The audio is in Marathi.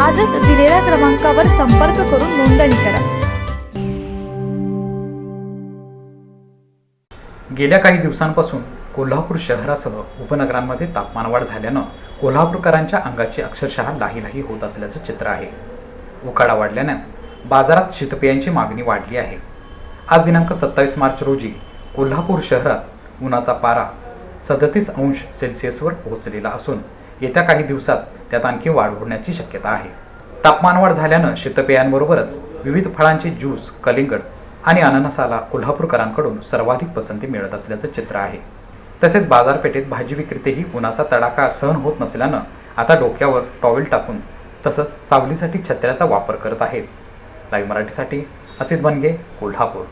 आजच दिलेल्या क्रमांकावर संपर्क करून नोंदणी करा. गेल्या काही दिवसांपासून कोल्हापूर शहरासह उपनगरांमध्ये तापमानवाढ झाल्यानं कोल्हापूरकरांच्या अंगाची अक्षरशः लाही लाही होत असल्याचं चित्र आहे. उकाडा वाढल्यानं बाजारात शीतपेयांची मागणी वाढली आहे. आज दिनांक सत्तावीस मार्च रोजी कोल्हापूर शहरात उन्हाचा पारा सदतीस अंश सेल्सिअसवर पोहोचलेला असून येत्या काही दिवसात त्यात आणखी वाढ होण्याची शक्यता आहे. तापमानवाढ झाल्यानं शीतपेयांबरोबरच विविध फळांचे ज्यूस कलिंगड आणि अननसाला कोल्हापूरकरांकडून सर्वाधिक पसंती मिळत असल्याचं चित्र आहे. तसेच बाजारपेठेत भाजी विक्रेतेही उन्हाचा तडाखा सहन होत नसल्यानं आता डोक्यावर टॉवेल टाकून तसंच सावलीसाठी छत्र्याचा वापर करत आहेत. लाईव्ह मराठीसाठी असित बनगे कोल्हापूर.